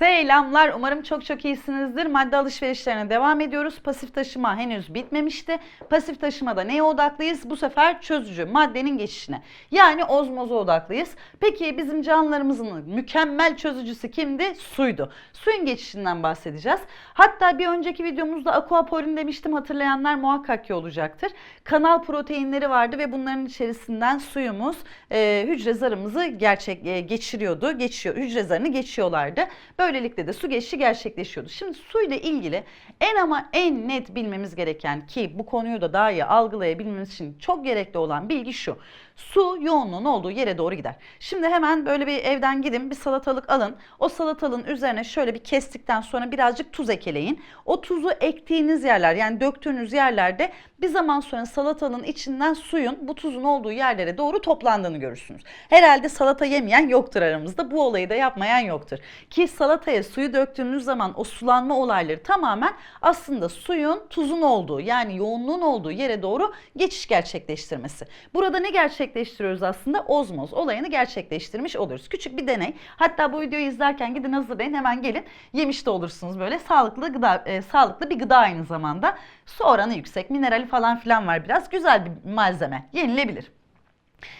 Selamlar. Umarım çok çok iyisinizdir. Madde alışverişlerine devam ediyoruz. Pasif taşıma henüz bitmemişti. Pasif taşımada neye odaklıyız? Bu sefer çözücü maddenin geçişine. Yani ozmoza odaklıyız. Peki bizim canlılarımızın mükemmel çözücüsü kimdi? Suydu. Suyun geçişinden bahsedeceğiz. Hatta bir önceki videomuzda aquaporin demiştim. Hatırlayanlar muhakkak ki olacaktır. Kanal proteinleri vardı ve bunların içerisinden suyumuz e, hücre zarımızı gerçek e, geçiriyordu. Geçiyor, hücre zarını geçiyorlardı. Böylelikle de su geçişi gerçekleşiyordu. Şimdi suyla ilgili en ama en net bilmemiz gereken ki bu konuyu da daha iyi algılayabilmemiz için çok gerekli olan bilgi şu. Su yoğunluğun olduğu yere doğru gider. Şimdi hemen böyle bir evden gidin bir salatalık alın. O salatalığın üzerine şöyle bir kestikten sonra birazcık tuz ekleyin. O tuzu ektiğiniz yerler yani döktüğünüz yerlerde bir zaman sonra salatalığın içinden suyun bu tuzun olduğu yerlere doğru toplandığını görürsünüz. Herhalde salata yemeyen yoktur aramızda. Bu olayı da yapmayan yoktur. Ki salataya suyu döktüğünüz zaman o sulanma olayları tamamen aslında suyun tuzun olduğu yani yoğunluğun olduğu yere doğru geçiş gerçekleştirmesi. Burada ne gerçekleştiriyoruz aslında? Ozmoz olayını gerçekleştirmiş oluyoruz. Küçük bir deney. Hatta bu videoyu izlerken gidin hazırlayın hemen gelin yemiş de olursunuz böyle sağlıklı gıda e, sağlıklı bir gıda aynı zamanda. Su oranı yüksek, minerali falan filan var biraz. Güzel bir malzeme. Yenilebilir.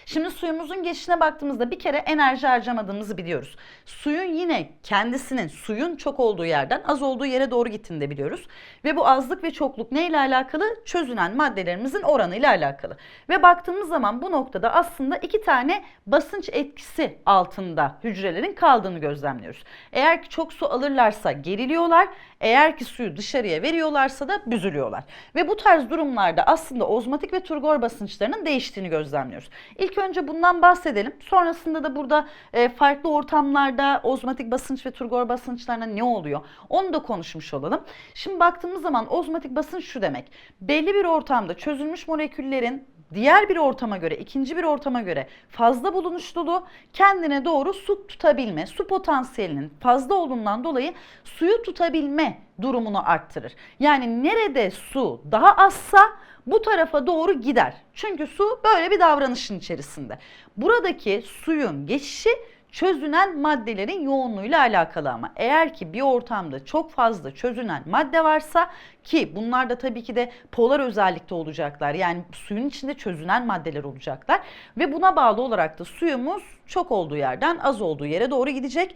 Şimdi suyumuzun geçişine baktığımızda bir kere enerji harcamadığımızı biliyoruz. Suyun yine kendisinin suyun çok olduğu yerden az olduğu yere doğru gittiğini de biliyoruz. Ve bu azlık ve çokluk neyle alakalı? Çözünen maddelerimizin oranıyla alakalı. Ve baktığımız zaman bu noktada aslında iki tane basınç etkisi altında hücrelerin kaldığını gözlemliyoruz. Eğer ki çok su alırlarsa geriliyorlar, eğer ki suyu dışarıya veriyorlarsa da büzülüyorlar. Ve bu tarz durumlarda aslında ozmotik ve turgor basınçlarının değiştiğini gözlemliyoruz. İlk önce bundan bahsedelim. Sonrasında da burada e, farklı ortamlarda ozmotik basınç ve turgor basınçlarına ne oluyor? Onu da konuşmuş olalım. Şimdi baktığımız zaman ozmotik basınç şu demek. Belli bir ortamda çözülmüş moleküllerin diğer bir ortama göre, ikinci bir ortama göre fazla bulunuşluluğu kendine doğru su tutabilme, su potansiyelinin fazla olduğundan dolayı suyu tutabilme durumunu arttırır. Yani nerede su daha azsa bu tarafa doğru gider. Çünkü su böyle bir davranışın içerisinde. Buradaki suyun geçişi çözünen maddelerin yoğunluğuyla alakalı ama eğer ki bir ortamda çok fazla çözünen madde varsa ki bunlar da tabii ki de polar özellikte olacaklar. Yani suyun içinde çözünen maddeler olacaklar ve buna bağlı olarak da suyumuz çok olduğu yerden az olduğu yere doğru gidecek.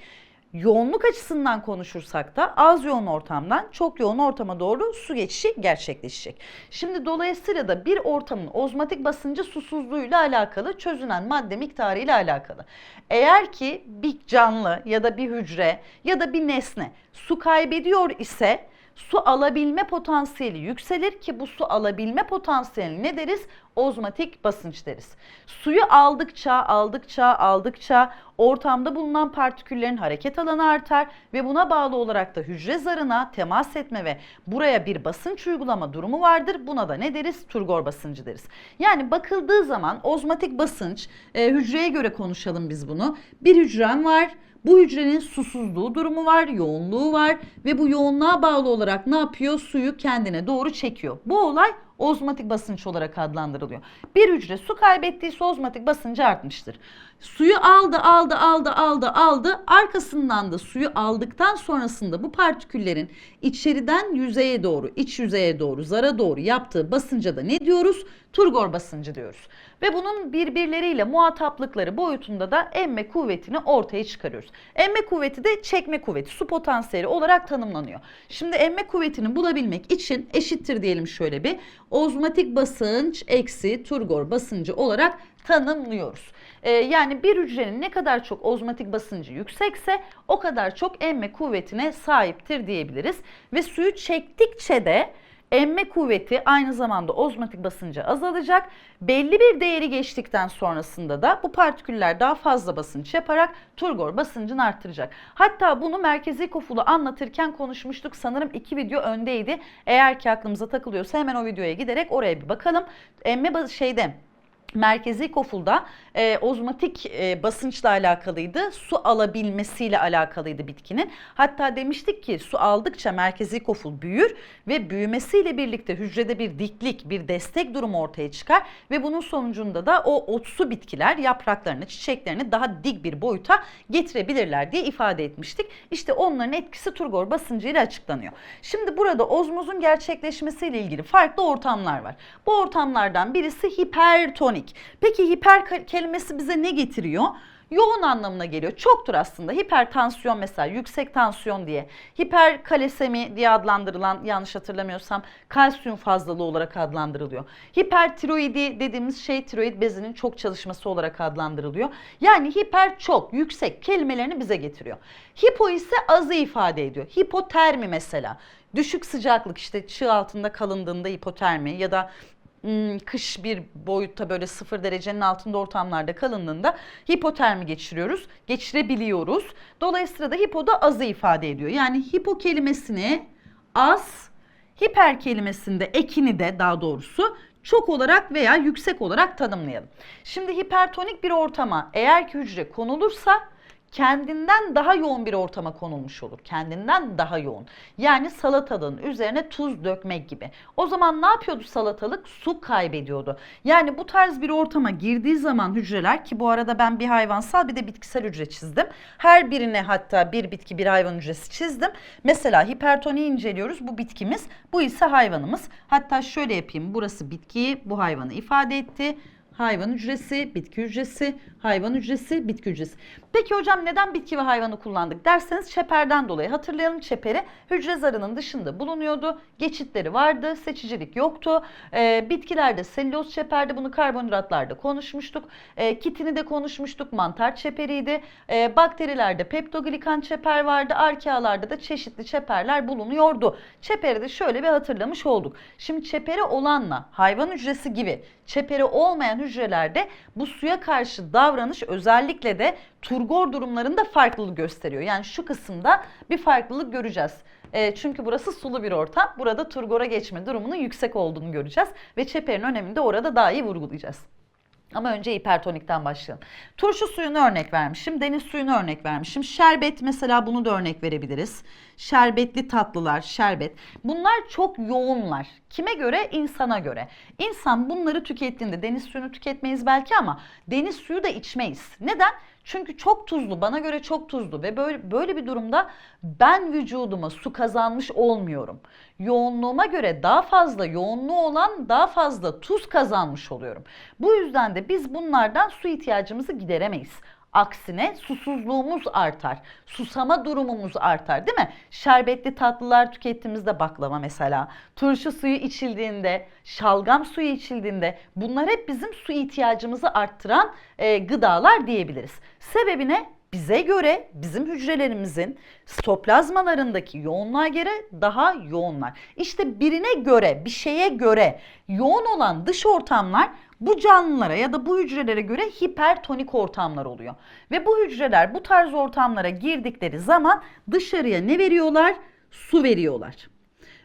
Yoğunluk açısından konuşursak da az yoğun ortamdan çok yoğun ortama doğru su geçişi gerçekleşecek. Şimdi dolayısıyla da bir ortamın ozmotik basıncı susuzluğuyla alakalı, çözünen madde miktarı ile alakalı. Eğer ki bir canlı ya da bir hücre ya da bir nesne su kaybediyor ise su alabilme potansiyeli yükselir ki bu su alabilme potansiyeli ne deriz? Ozmotik basınç deriz. Suyu aldıkça, aldıkça, aldıkça ortamda bulunan partiküllerin hareket alanı artar ve buna bağlı olarak da hücre zarına temas etme ve buraya bir basınç uygulama durumu vardır. Buna da ne deriz? Turgor basıncı deriz. Yani bakıldığı zaman ozmotik basınç, e, hücreye göre konuşalım biz bunu. Bir hücrem var. Bu hücrenin susuzluğu durumu var, yoğunluğu var ve bu yoğunluğa bağlı olarak ne yapıyor? Suyu kendine doğru çekiyor. Bu olay ozmotik basınç olarak adlandırılıyor. Bir hücre su kaybettiyse ozmotik basıncı artmıştır. Suyu aldı, aldı, aldı, aldı, aldı. Arkasından da suyu aldıktan sonrasında bu partiküllerin içeriden yüzeye doğru, iç yüzeye doğru, zara doğru yaptığı basınca da ne diyoruz? Turgor basıncı diyoruz. Ve bunun birbirleriyle muhataplıkları boyutunda da emme kuvvetini ortaya çıkarıyoruz. Emme kuvveti de çekme kuvveti, su potansiyeli olarak tanımlanıyor. Şimdi emme kuvvetini bulabilmek için eşittir diyelim şöyle bir. Ozmotik basınç eksi turgor basıncı olarak tanımlıyoruz. Ee, yani bir hücrenin ne kadar çok ozmotik basıncı yüksekse o kadar çok emme kuvvetine sahiptir diyebiliriz. Ve suyu çektikçe de emme kuvveti aynı zamanda ozmotik basıncı azalacak. Belli bir değeri geçtikten sonrasında da bu partiküller daha fazla basınç yaparak turgor basıncını arttıracak. Hatta bunu merkezi kofulu anlatırken konuşmuştuk. Sanırım iki video öndeydi. Eğer ki aklımıza takılıyorsa hemen o videoya giderek oraya bir bakalım. Emme şeyde merkezi kofulda e, ozmotik e, basınçla alakalıydı. Su alabilmesiyle alakalıydı bitkinin. Hatta demiştik ki su aldıkça merkezi koful büyür ve büyümesiyle birlikte hücrede bir diklik, bir destek durumu ortaya çıkar ve bunun sonucunda da o otsu bitkiler yapraklarını, çiçeklerini daha dik bir boyuta getirebilirler diye ifade etmiştik. İşte onların etkisi turgor basıncıyla açıklanıyor. Şimdi burada ozmozun gerçekleşmesiyle ilgili farklı ortamlar var. Bu ortamlardan birisi hipertonik. Peki hiper kelimesi bize ne getiriyor? Yoğun anlamına geliyor. Çoktur aslında. Hipertansiyon mesela yüksek tansiyon diye. Hiperkalesemi diye adlandırılan yanlış hatırlamıyorsam kalsiyum fazlalığı olarak adlandırılıyor. Hipertiroidi dediğimiz şey tiroid bezinin çok çalışması olarak adlandırılıyor. Yani hiper çok, yüksek kelimelerini bize getiriyor. Hipo ise azı ifade ediyor. Hipotermi mesela. Düşük sıcaklık işte çığ altında kalındığında hipotermi ya da kış bir boyutta böyle sıfır derecenin altında ortamlarda kalındığında hipotermi geçiriyoruz, geçirebiliyoruz. Dolayısıyla da hipo da azı ifade ediyor. Yani hipo kelimesini az, hiper kelimesinde ekini de daha doğrusu çok olarak veya yüksek olarak tanımlayalım. Şimdi hipertonik bir ortama eğer ki hücre konulursa kendinden daha yoğun bir ortama konulmuş olur. Kendinden daha yoğun. Yani salatalığın üzerine tuz dökmek gibi. O zaman ne yapıyordu salatalık? Su kaybediyordu. Yani bu tarz bir ortama girdiği zaman hücreler ki bu arada ben bir hayvansal bir de bitkisel hücre çizdim. Her birine hatta bir bitki bir hayvan hücresi çizdim. Mesela hipertoniyi inceliyoruz. Bu bitkimiz, bu ise hayvanımız. Hatta şöyle yapayım. Burası bitkiyi, bu hayvanı ifade etti hayvan hücresi, bitki hücresi, hayvan hücresi, bitki hücresi. Peki hocam neden bitki ve hayvanı kullandık derseniz çeperden dolayı. Hatırlayalım çeperi hücre zarının dışında bulunuyordu. Geçitleri vardı, seçicilik yoktu. Ee, bitkilerde selüloz çeperdi, bunu karbonhidratlarda konuşmuştuk. Ee, kitini de konuşmuştuk, mantar çeperiydi. Ee, bakterilerde peptoglikan çeper vardı, arkealarda da çeşitli çeperler bulunuyordu. Çeperi de şöyle bir hatırlamış olduk. Şimdi çeperi olanla hayvan hücresi gibi çeperi olmayan hücrelerde bu suya karşı davranış özellikle de turgor durumlarında farklılık gösteriyor. Yani şu kısımda bir farklılık göreceğiz. E, çünkü burası sulu bir ortam. Burada turgora geçme durumunun yüksek olduğunu göreceğiz ve çeperin önemini de orada daha iyi vurgulayacağız. Ama önce hipertonikten başlayalım. Turşu suyunu örnek vermişim, deniz suyunu örnek vermişim. Şerbet mesela bunu da örnek verebiliriz. Şerbetli tatlılar, şerbet. Bunlar çok yoğunlar. Kime göre? İnsana göre. İnsan bunları tükettiğinde deniz suyunu tüketmeyiz belki ama deniz suyu da içmeyiz. Neden? Çünkü çok tuzlu, bana göre çok tuzlu ve böyle böyle bir durumda ben vücuduma su kazanmış olmuyorum. Yoğunluğuma göre daha fazla yoğunluğu olan daha fazla tuz kazanmış oluyorum. Bu yüzden de biz bunlardan su ihtiyacımızı gideremeyiz. Aksine susuzluğumuz artar. Susama durumumuz artar değil mi? Şerbetli tatlılar tükettiğimizde baklava mesela, turşu suyu içildiğinde, şalgam suyu içildiğinde bunlar hep bizim su ihtiyacımızı arttıran e, gıdalar diyebiliriz. Sebebi ne? Bize göre bizim hücrelerimizin stoplazmalarındaki yoğunluğa göre daha yoğunlar. İşte birine göre, bir şeye göre yoğun olan dış ortamlar bu canlılara ya da bu hücrelere göre hipertonik ortamlar oluyor. Ve bu hücreler bu tarz ortamlara girdikleri zaman dışarıya ne veriyorlar? Su veriyorlar.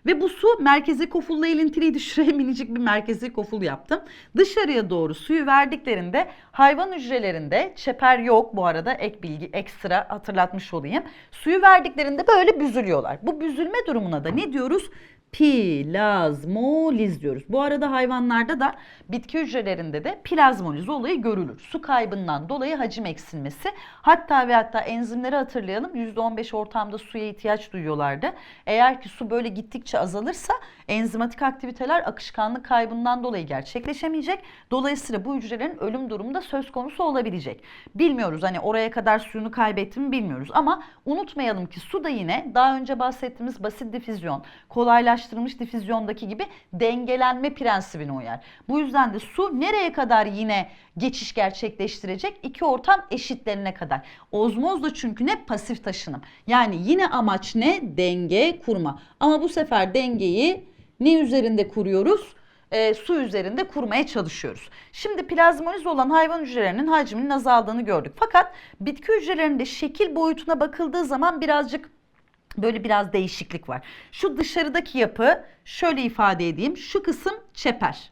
Ve bu su merkezi kofulla ilintiliydi. Şuraya minicik bir merkezi koful yaptım. Dışarıya doğru suyu verdiklerinde hayvan hücrelerinde çeper yok bu arada ek bilgi ekstra hatırlatmış olayım. Suyu verdiklerinde böyle büzülüyorlar. Bu büzülme durumuna da ne diyoruz? Plazmoliz diyoruz. Bu arada hayvanlarda da bitki hücrelerinde de plazmoliz olayı görülür. Su kaybından dolayı hacim eksilmesi. Hatta ve hatta enzimleri hatırlayalım. %15 ortamda suya ihtiyaç duyuyorlardı. Eğer ki su böyle gittikçe azalırsa enzimatik aktiviteler akışkanlık kaybından dolayı gerçekleşemeyecek. Dolayısıyla bu hücrelerin ölüm durumu da söz konusu olabilecek. Bilmiyoruz hani oraya kadar suyunu kaybetti mi bilmiyoruz ama unutmayalım ki su da yine daha önce bahsettiğimiz basit difüzyon, kolaylaştırma kolaylaştırılmış difüzyondaki gibi dengelenme prensibine uyar. Bu yüzden de su nereye kadar yine geçiş gerçekleştirecek? İki ortam eşitlerine kadar. Ozmoz da çünkü ne? Pasif taşınım. Yani yine amaç ne? Denge kurma. Ama bu sefer dengeyi ne üzerinde kuruyoruz? e, su üzerinde kurmaya çalışıyoruz. Şimdi plazmoliz olan hayvan hücrelerinin hacminin azaldığını gördük. Fakat bitki hücrelerinde şekil boyutuna bakıldığı zaman birazcık Böyle biraz değişiklik var. Şu dışarıdaki yapı şöyle ifade edeyim. Şu kısım çeper.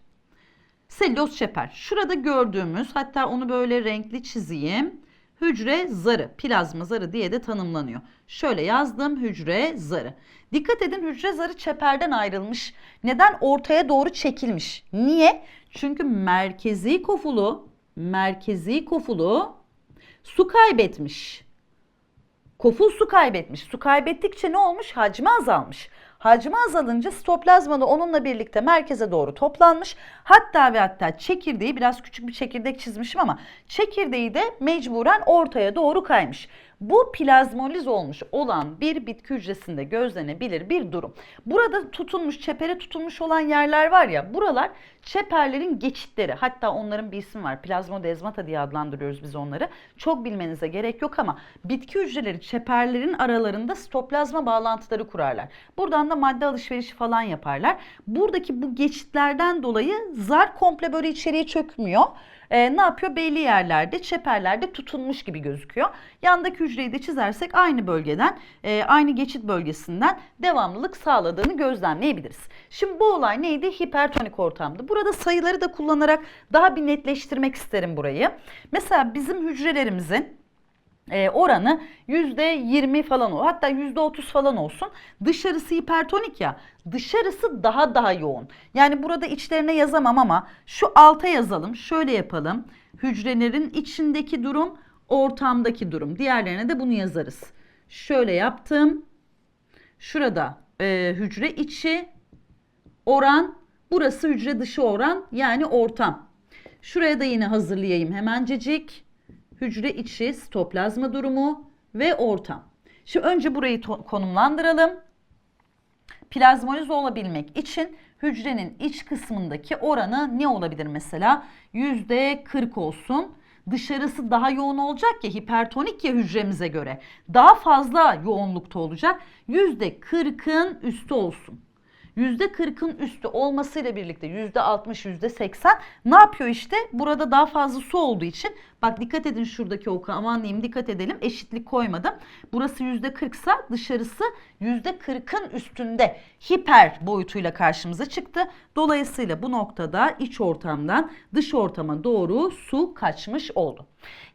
Selüloz çeper. Şurada gördüğümüz hatta onu böyle renkli çizeyim. Hücre zarı, plazma zarı diye de tanımlanıyor. Şöyle yazdım hücre zarı. Dikkat edin hücre zarı çeperden ayrılmış. Neden? Ortaya doğru çekilmiş. Niye? Çünkü merkezi kofulu, merkezi kofulu su kaybetmiş. Koful su kaybetmiş. Su kaybettikçe ne olmuş? Hacmi azalmış. Hacmi azalınca sitoplazma da onunla birlikte merkeze doğru toplanmış. Hatta ve hatta çekirdeği biraz küçük bir çekirdek çizmişim ama çekirdeği de mecburen ortaya doğru kaymış. Bu plazmoliz olmuş olan bir bitki hücresinde gözlenebilir bir durum. Burada tutunmuş, çepere tutunmuş olan yerler var ya buralar çeperlerin geçitleri. Hatta onların bir ismi var. Plazmodezmata diye adlandırıyoruz biz onları. Çok bilmenize gerek yok ama bitki hücreleri çeperlerin aralarında sitoplazma bağlantıları kurarlar. Buradan da madde alışverişi falan yaparlar. Buradaki bu geçitlerden dolayı zar komple böyle içeriye çökmüyor e, ne yapıyor? Belli yerlerde, çeperlerde tutunmuş gibi gözüküyor. Yandaki hücreyi de çizersek aynı bölgeden, e, aynı geçit bölgesinden devamlılık sağladığını gözlemleyebiliriz. Şimdi bu olay neydi? Hipertonik ortamdı. Burada sayıları da kullanarak daha bir netleştirmek isterim burayı. Mesela bizim hücrelerimizin e, oranı %20 falan o hatta %30 falan olsun. Dışarısı hipertonik ya dışarısı daha daha yoğun. Yani burada içlerine yazamam ama şu alta yazalım şöyle yapalım. Hücrelerin içindeki durum ortamdaki durum. Diğerlerine de bunu yazarız. Şöyle yaptım. Şurada e, hücre içi oran burası hücre dışı oran yani ortam. Şuraya da yine hazırlayayım hemencecik hücre içi sitoplazma durumu ve ortam. Şimdi önce burayı konumlandıralım. Plazmoliz olabilmek için hücrenin iç kısmındaki oranı ne olabilir mesela? %40 olsun. Dışarısı daha yoğun olacak ya hipertonik ya hücremize göre. Daha fazla yoğunlukta olacak. %40'ın üstü olsun. %40'ın üstü olmasıyla birlikte %60, %80 ne yapıyor işte? Burada daha fazla su olduğu için bak dikkat edin şuradaki oku aman diyeyim dikkat edelim eşitlik koymadım. Burası %40 ise dışarısı %40'ın üstünde hiper boyutuyla karşımıza çıktı. Dolayısıyla bu noktada iç ortamdan dış ortama doğru su kaçmış oldu.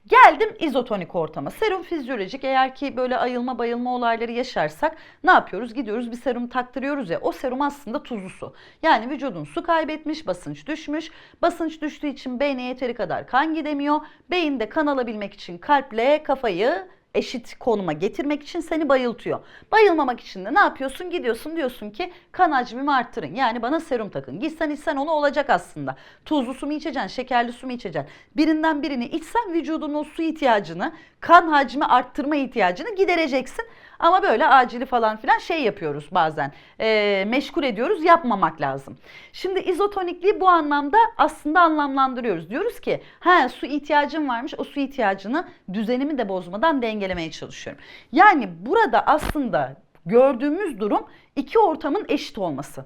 Geldim izotonik ortama. Serum fizyolojik eğer ki böyle ayılma bayılma olayları yaşarsak ne yapıyoruz? Gidiyoruz bir serum taktırıyoruz ya o serum aslında tuzlu su. Yani vücudun su kaybetmiş, basınç düşmüş. Basınç düştüğü için beyne yeteri kadar kan gidemiyor. Beyinde kan alabilmek için kalple kafayı eşit konuma getirmek için seni bayıltıyor. Bayılmamak için de ne yapıyorsun? Gidiyorsun diyorsun ki kan hacmimi arttırın. Yani bana serum takın. Gitsen içsen onu olacak aslında. Tuzlu su mu içeceksin, şekerli su mu içeceksin? Birinden birini içsen vücudun o su ihtiyacını, kan hacmi arttırma ihtiyacını gidereceksin. Ama böyle acili falan filan şey yapıyoruz bazen. E, meşgul ediyoruz yapmamak lazım. Şimdi izotonikliği bu anlamda aslında anlamlandırıyoruz. Diyoruz ki ha su ihtiyacım varmış o su ihtiyacını düzenimi de bozmadan dengelemeye çalışıyorum. Yani burada aslında gördüğümüz durum iki ortamın eşit olması.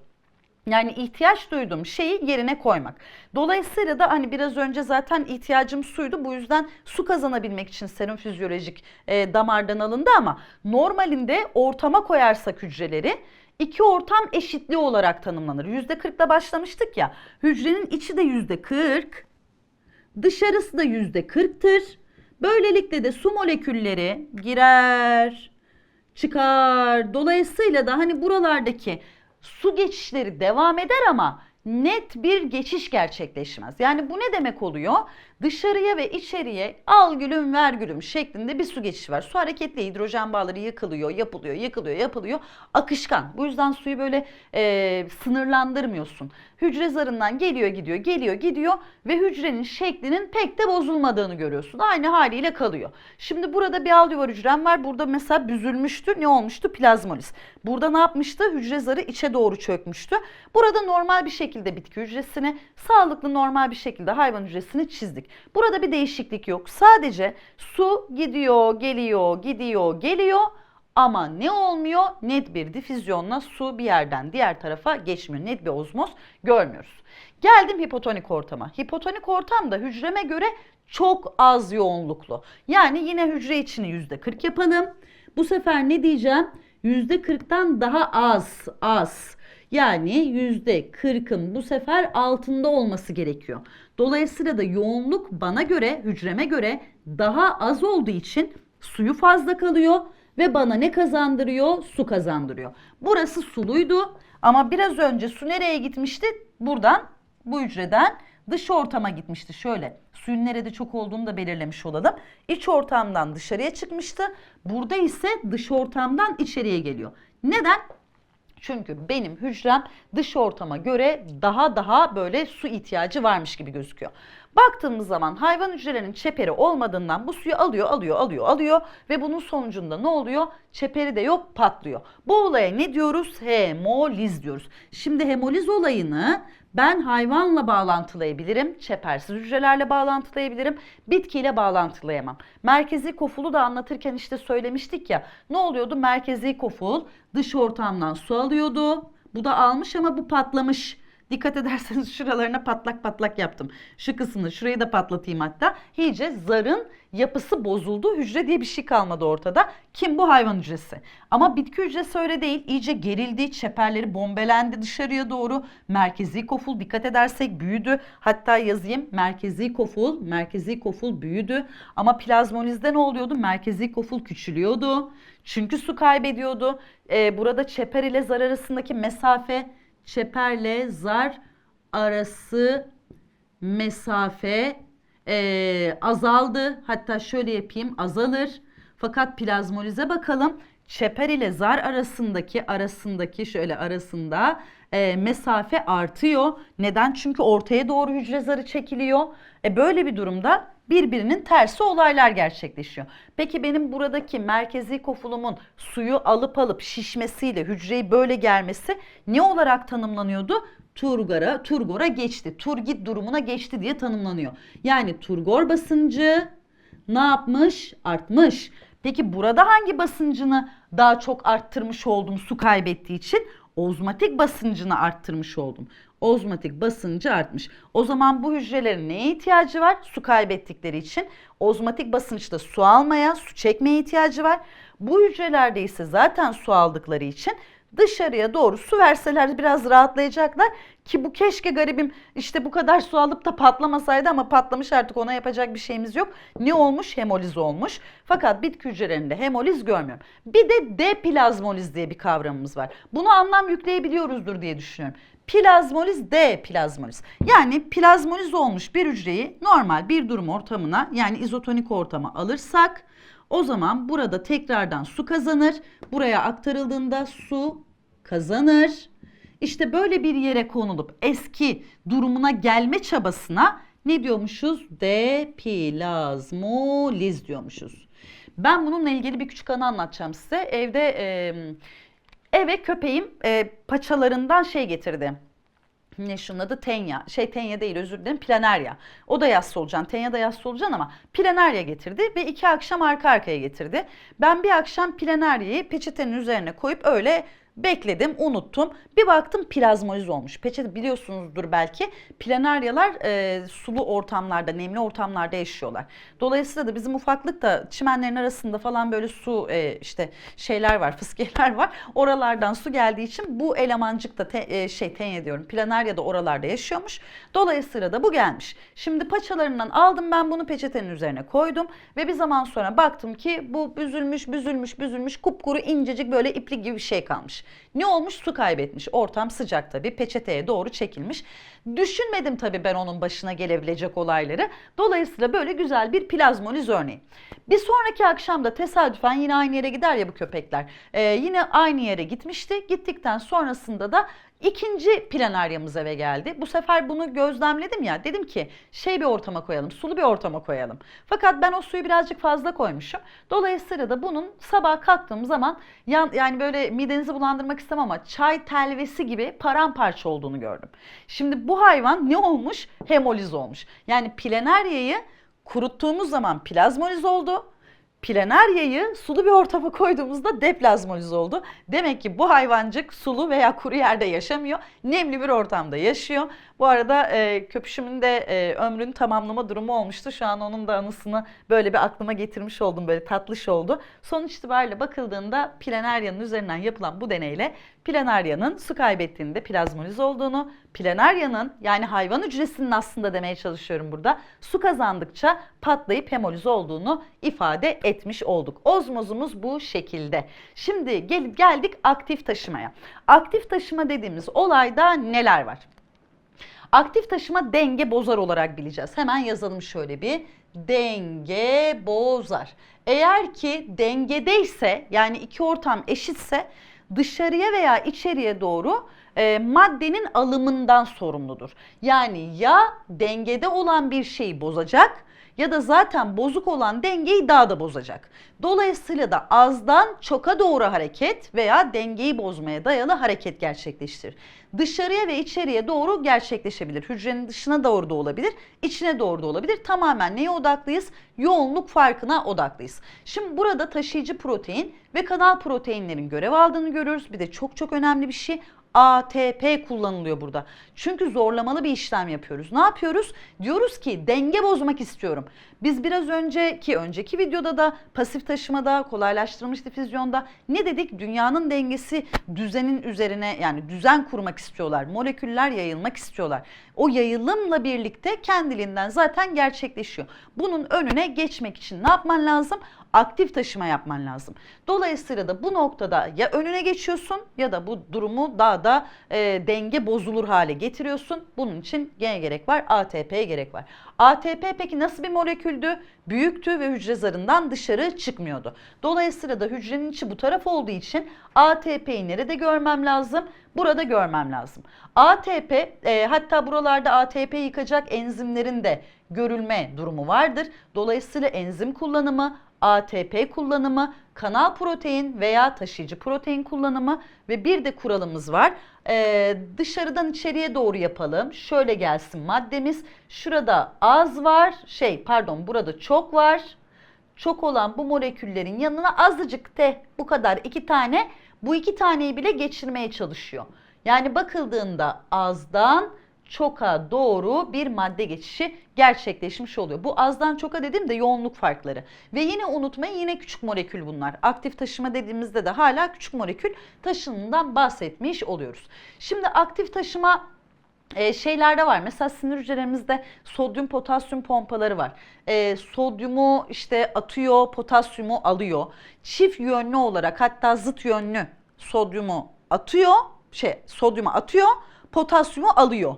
Yani ihtiyaç duyduğum şeyi yerine koymak. Dolayısıyla da hani biraz önce zaten ihtiyacım suydu. Bu yüzden su kazanabilmek için serum fizyolojik e, damardan alındı ama normalinde ortama koyarsak hücreleri iki ortam eşitliği olarak tanımlanır. Yüzde 40'la başlamıştık ya. Hücrenin içi de yüzde 40, dışarısı da yüzde 40'tır. Böylelikle de su molekülleri girer, çıkar. Dolayısıyla da hani buralardaki su geçişleri devam eder ama net bir geçiş gerçekleşmez. Yani bu ne demek oluyor? Dışarıya ve içeriye al gülüm ver gülüm şeklinde bir su geçişi var. Su hareketli hidrojen bağları yıkılıyor, yapılıyor, yıkılıyor, yapılıyor. Akışkan. Bu yüzden suyu böyle e, sınırlandırmıyorsun. Hücre zarından geliyor gidiyor, geliyor gidiyor ve hücrenin şeklinin pek de bozulmadığını görüyorsun. Aynı haliyle kalıyor. Şimdi burada bir alveolar hücrem var. Burada mesela büzülmüştü. Ne olmuştu? Plazmoliz. Burada ne yapmıştı? Hücre zarı içe doğru çökmüştü. Burada normal bir şekilde bitki hücresini, sağlıklı normal bir şekilde hayvan hücresini çizdik. Burada bir değişiklik yok. Sadece su gidiyor, geliyor, gidiyor, geliyor. Ama ne olmuyor? Net bir difüzyonla su bir yerden diğer tarafa geçmiyor. Net bir ozmoz görmüyoruz. Geldim hipotonik ortama. Hipotonik ortamda hücreme göre çok az yoğunluklu. Yani yine hücre içini %40 yapalım. Bu sefer ne diyeceğim? %40'tan daha az, az. Yani yüzde kırkın bu sefer altında olması gerekiyor. Dolayısıyla da yoğunluk bana göre, hücreme göre daha az olduğu için suyu fazla kalıyor ve bana ne kazandırıyor? Su kazandırıyor. Burası suluydu ama biraz önce su nereye gitmişti? Buradan, bu hücreden dış ortama gitmişti. Şöyle suyun nerede çok olduğunu da belirlemiş olalım. İç ortamdan dışarıya çıkmıştı. Burada ise dış ortamdan içeriye geliyor. Neden? Çünkü benim hücrem dış ortama göre daha daha böyle su ihtiyacı varmış gibi gözüküyor. Baktığımız zaman hayvan hücrelerinin çeperi olmadığından bu suyu alıyor, alıyor, alıyor, alıyor ve bunun sonucunda ne oluyor? Çeperi de yok, patlıyor. Bu olaya ne diyoruz? Hemoliz diyoruz. Şimdi hemoliz olayını ben hayvanla bağlantılayabilirim, çepersiz hücrelerle bağlantılayabilirim, bitkiyle bağlantılayamam. Merkezi kofulu da anlatırken işte söylemiştik ya. Ne oluyordu? Merkezi koful dış ortamdan su alıyordu. Bu da almış ama bu patlamış. Dikkat ederseniz şuralarına patlak patlak yaptım. Şu kısmını şurayı da patlatayım hatta. İyice zarın yapısı bozuldu. Hücre diye bir şey kalmadı ortada. Kim bu hayvan hücresi? Ama bitki hücresi öyle değil. İyice gerildi, çeperleri bombelendi dışarıya doğru. Merkezi koful dikkat edersek büyüdü. Hatta yazayım merkezi koful, merkezi koful büyüdü. Ama plazmolizde ne oluyordu? Merkezi koful küçülüyordu. Çünkü su kaybediyordu. Ee, burada çeper ile zar arasındaki mesafe çeperle zar arası mesafe eee, azaldı. Hatta şöyle yapayım azalır. Fakat plazmolize bakalım. Çeper ile zar arasındaki arasındaki şöyle arasında eee, mesafe artıyor. Neden? Çünkü ortaya doğru hücre zarı çekiliyor. E böyle bir durumda birbirinin tersi olaylar gerçekleşiyor. Peki benim buradaki merkezi kofulumun suyu alıp alıp şişmesiyle hücreyi böyle germesi ne olarak tanımlanıyordu? Turgora, turgora geçti. Turgit durumuna geçti diye tanımlanıyor. Yani turgor basıncı ne yapmış? Artmış. Peki burada hangi basıncını daha çok arttırmış oldum su kaybettiği için? Ozmatik basıncını arttırmış oldum. Ozmatik basıncı artmış. O zaman bu hücrelerin neye ihtiyacı var? Su kaybettikleri için. Ozmatik basınçta su almaya, su çekmeye ihtiyacı var. Bu hücrelerde ise zaten su aldıkları için dışarıya doğru su verseler biraz rahatlayacaklar ki bu keşke garibim işte bu kadar su alıp da patlamasaydı ama patlamış artık ona yapacak bir şeyimiz yok. Ne olmuş? Hemoliz olmuş. Fakat bitki hücrelerinde hemoliz görmüyorum. Bir de deplazmoliz diye bir kavramımız var. Bunu anlam yükleyebiliyoruzdur diye düşünüyorum. Plazmoliz, deplazmoliz. Yani plazmoliz olmuş bir hücreyi normal bir durum ortamına yani izotonik ortama alırsak o zaman burada tekrardan su kazanır. Buraya aktarıldığında su kazanır. İşte böyle bir yere konulup eski durumuna gelme çabasına ne diyormuşuz? Deplazmoliz diyormuşuz. Ben bununla ilgili bir küçük anı anlatacağım size. Evde e, eve köpeğim e, paçalarından şey getirdi ne şunun adı tenya. Şey tenya değil özür dilerim planerya. O da yas solucan. Tenya da yas solucan ama planerya getirdi ve iki akşam arka arkaya getirdi. Ben bir akşam planeryayı peçetenin üzerine koyup öyle bekledim, unuttum. Bir baktım plazmoliz olmuş. Peçete biliyorsunuzdur belki. Planaryalar e, sulu ortamlarda, nemli ortamlarda yaşıyorlar. Dolayısıyla da bizim ufaklıkta çimenlerin arasında falan böyle su e, işte şeyler var, fıskiyeler var. Oralardan su geldiği için bu elemancık da te, e, şey tenye diyorum. Planarya da oralarda yaşıyormuş. Dolayısıyla da bu gelmiş. Şimdi paçalarından aldım ben bunu peçetenin üzerine koydum ve bir zaman sonra baktım ki bu büzülmüş, büzülmüş, büzülmüş, kupkuru incecik böyle iplik gibi bir şey kalmış. Ne olmuş? Su kaybetmiş. Ortam sıcak tabii. Peçeteye doğru çekilmiş. Düşünmedim tabii ben onun başına gelebilecek olayları. Dolayısıyla böyle güzel bir plazmoliz örneği. Bir sonraki akşam da tesadüfen yine aynı yere gider ya bu köpekler. Ee, yine aynı yere gitmişti. Gittikten sonrasında da İkinci planaryamız eve geldi. Bu sefer bunu gözlemledim ya. Dedim ki şey bir ortama koyalım, sulu bir ortama koyalım. Fakat ben o suyu birazcık fazla koymuşum. Dolayısıyla da bunun sabah kalktığım zaman yan, yani böyle midenizi bulandırmak istemem ama çay telvesi gibi paramparça olduğunu gördüm. Şimdi bu hayvan ne olmuş? Hemoliz olmuş. Yani planaryayı kuruttuğumuz zaman plazmoliz oldu. Planaryayı sulu bir ortama koyduğumuzda deplazmoliz oldu. Demek ki bu hayvancık sulu veya kuru yerde yaşamıyor. Nemli bir ortamda yaşıyor. Bu arada e, köpüşümün de e, ömrünü tamamlama durumu olmuştu. Şu an onun da anısını böyle bir aklıma getirmiş oldum. Böyle tatlış oldu. Sonuç itibariyle bakıldığında planaryanın üzerinden yapılan bu deneyle planaryanın su kaybettiğinde plazmoliz olduğunu, planaryanın yani hayvan hücresinin aslında demeye çalışıyorum burada su kazandıkça patlayıp hemoliz olduğunu ifade etmiş olduk. Ozmozumuz bu şekilde. Şimdi gelip geldik aktif taşımaya. Aktif taşıma dediğimiz olayda neler var? Aktif taşıma denge bozar olarak bileceğiz. Hemen yazalım şöyle bir. Denge bozar. Eğer ki dengedeyse yani iki ortam eşitse dışarıya veya içeriye doğru e, maddenin alımından sorumludur. Yani ya dengede olan bir şeyi bozacak ya da zaten bozuk olan dengeyi daha da bozacak. Dolayısıyla da azdan çoka doğru hareket veya dengeyi bozmaya dayalı hareket gerçekleştirir. Dışarıya ve içeriye doğru gerçekleşebilir. Hücrenin dışına doğru da olabilir, içine doğru da olabilir. Tamamen neye odaklıyız? Yoğunluk farkına odaklıyız. Şimdi burada taşıyıcı protein ve kanal proteinlerin görev aldığını görüyoruz. Bir de çok çok önemli bir şey ATP kullanılıyor burada. Çünkü zorlamalı bir işlem yapıyoruz. Ne yapıyoruz? Diyoruz ki denge bozmak istiyorum. Biz biraz önceki önceki videoda da pasif taşımada, kolaylaştırılmış difüzyonda ne dedik? Dünyanın dengesi düzenin üzerine yani düzen kurmak istiyorlar. Moleküller yayılmak istiyorlar. O yayılımla birlikte kendiliğinden zaten gerçekleşiyor. Bunun önüne geçmek için ne yapman lazım? Aktif taşıma yapman lazım. Dolayısıyla da bu noktada ya önüne geçiyorsun ya da bu durumu daha da e, denge bozulur hale getiriyorsun. Bunun için gene gerek var ATP'ye gerek var. ATP peki nasıl bir moleküldü? Büyüktü ve hücre zarından dışarı çıkmıyordu. Dolayısıyla da hücrenin içi bu taraf olduğu için ATP'yi nerede görmem lazım? Burada görmem lazım. ATP e, hatta buralarda ATP yıkacak enzimlerin de görülme durumu vardır. Dolayısıyla enzim kullanımı, ATP kullanımı, kanal protein veya taşıyıcı protein kullanımı ve bir de kuralımız var. Ee, dışarıdan içeriye doğru yapalım. Şöyle gelsin maddemiz. Şurada az var. Şey pardon burada çok var. Çok olan bu moleküllerin yanına azıcık T bu kadar iki tane bu iki taneyi bile geçirmeye çalışıyor. Yani bakıldığında azdan çoka doğru bir madde geçişi gerçekleşmiş oluyor. Bu azdan çoka dediğim de yoğunluk farkları. Ve yine unutmayın yine küçük molekül bunlar. Aktif taşıma dediğimizde de hala küçük molekül taşınımından bahsetmiş oluyoruz. Şimdi aktif taşıma e, şeylerde var. Mesela sinir hücrelerimizde sodyum potasyum pompaları var. E, sodyumu işte atıyor, potasyumu alıyor. Çift yönlü olarak hatta zıt yönlü sodyumu atıyor, şey sodyumu atıyor, potasyumu alıyor.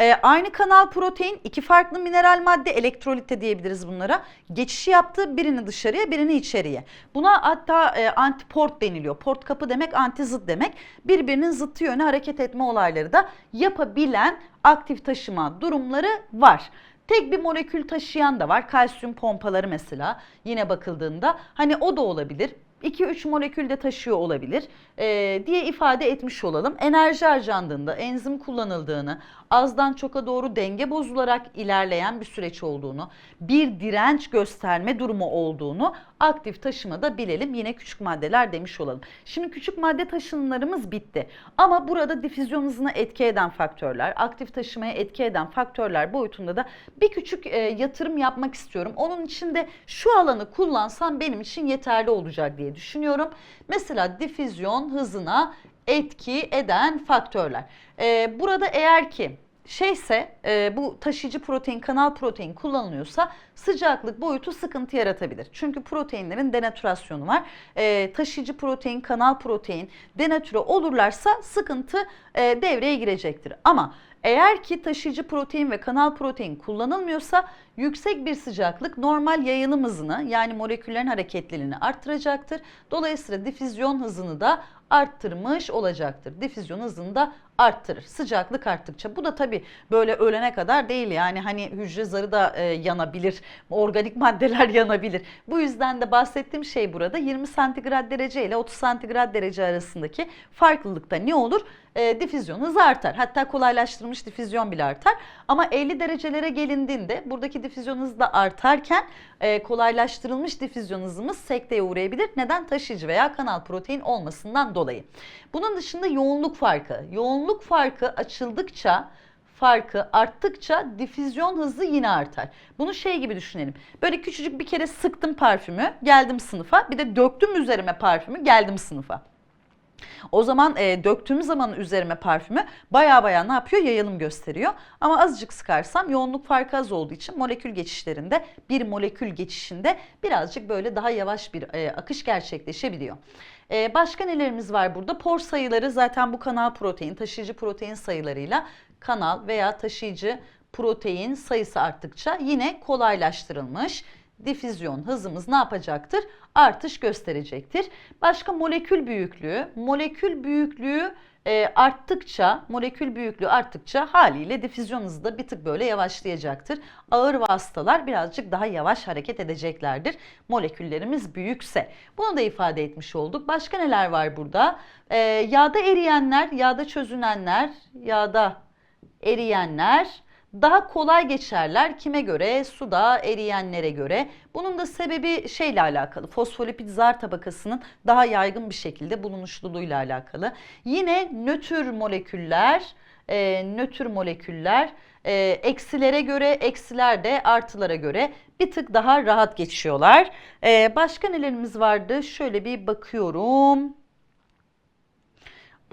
E, aynı kanal protein iki farklı mineral madde elektrolit de diyebiliriz bunlara. Geçişi yaptı birini dışarıya birini içeriye. Buna hatta e, antiport deniliyor. Port kapı demek anti zıt demek. Birbirinin zıttı yöne hareket etme olayları da yapabilen aktif taşıma durumları var. Tek bir molekül taşıyan da var. Kalsiyum pompaları mesela yine bakıldığında hani o da olabilir. 2-3 molekül de taşıyor olabilir e, diye ifade etmiş olalım. Enerji harcandığında enzim kullanıldığını, azdan çoka doğru denge bozularak ilerleyen bir süreç olduğunu, bir direnç gösterme durumu olduğunu aktif taşımada bilelim. Yine küçük maddeler demiş olalım. Şimdi küçük madde taşınımlarımız bitti. Ama burada difüzyon hızına etki eden faktörler, aktif taşımaya etki eden faktörler boyutunda da bir küçük e, yatırım yapmak istiyorum. Onun için de şu alanı kullansam benim için yeterli olacak diye düşünüyorum. Mesela difüzyon hızına etki eden faktörler. E, burada eğer ki şeyse e, bu taşıyıcı protein, kanal protein kullanılıyorsa sıcaklık boyutu sıkıntı yaratabilir. Çünkü proteinlerin denatürasyonu var. E, taşıyıcı protein, kanal protein denatüre olurlarsa sıkıntı e, devreye girecektir. Ama eğer ki taşıyıcı protein ve kanal protein kullanılmıyorsa yüksek bir sıcaklık normal yayılım hızını yani moleküllerin hareketliliğini arttıracaktır. Dolayısıyla difüzyon hızını da arttırmış olacaktır. Difüzyon hızını da arttırır. Sıcaklık arttıkça. Bu da tabii böyle ölene kadar değil yani hani hücre zarı da e, yanabilir. Organik maddeler yanabilir. Bu yüzden de bahsettiğim şey burada 20 santigrat derece ile 30 santigrat derece arasındaki farklılıkta ne olur? E, difüzyon hızı artar. Hatta kolaylaştırılmış difüzyon bile artar. Ama 50 derecelere gelindiğinde buradaki difüzyon hızı da artarken e, kolaylaştırılmış difüzyon hızımız sekteye uğrayabilir. Neden? Taşıyıcı veya kanal protein olmasından dolayı. Bunun dışında yoğunluk farkı. Yoğunluk farkı açıldıkça farkı arttıkça difüzyon hızı yine artar. Bunu şey gibi düşünelim. Böyle küçücük bir kere sıktım parfümü, geldim sınıfa. Bir de döktüm üzerime parfümü, geldim sınıfa. O zaman e, döktüğüm zaman üzerime parfümü baya baya ne yapıyor? Yayılım gösteriyor. Ama azıcık sıkarsam yoğunluk farkı az olduğu için molekül geçişlerinde bir molekül geçişinde birazcık böyle daha yavaş bir e, akış gerçekleşebiliyor. E, başka nelerimiz var burada? Por sayıları zaten bu kanal protein, taşıyıcı protein sayılarıyla kanal veya taşıyıcı protein sayısı arttıkça yine kolaylaştırılmış difüzyon hızımız ne yapacaktır? Artış gösterecektir. Başka molekül büyüklüğü, molekül büyüklüğü e, arttıkça, molekül büyüklüğü arttıkça haliyle difüzyon hızı da bir tık böyle yavaşlayacaktır. Ağır vasıtalar birazcık daha yavaş hareket edeceklerdir. Moleküllerimiz büyükse. Bunu da ifade etmiş olduk. Başka neler var burada? E, yağda eriyenler, yağda çözünenler, yağda eriyenler daha kolay geçerler. Kime göre? Suda eriyenlere göre. Bunun da sebebi şeyle alakalı. Fosfolipid zar tabakasının daha yaygın bir şekilde bulunuşluluğuyla alakalı. Yine nötr moleküller, e, nötr moleküller e, eksilere göre, eksiler de artılara göre bir tık daha rahat geçiyorlar. E, başka nelerimiz vardı? Şöyle bir bakıyorum.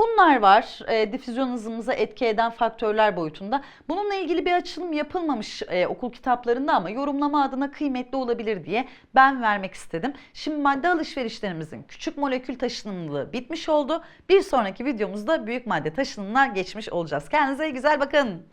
Bunlar var e, difüzyon hızımıza etki eden faktörler boyutunda. Bununla ilgili bir açılım yapılmamış e, okul kitaplarında ama yorumlama adına kıymetli olabilir diye ben vermek istedim. Şimdi madde alışverişlerimizin küçük molekül taşınımlılığı bitmiş oldu. Bir sonraki videomuzda büyük madde taşınımına geçmiş olacağız. Kendinize güzel bakın.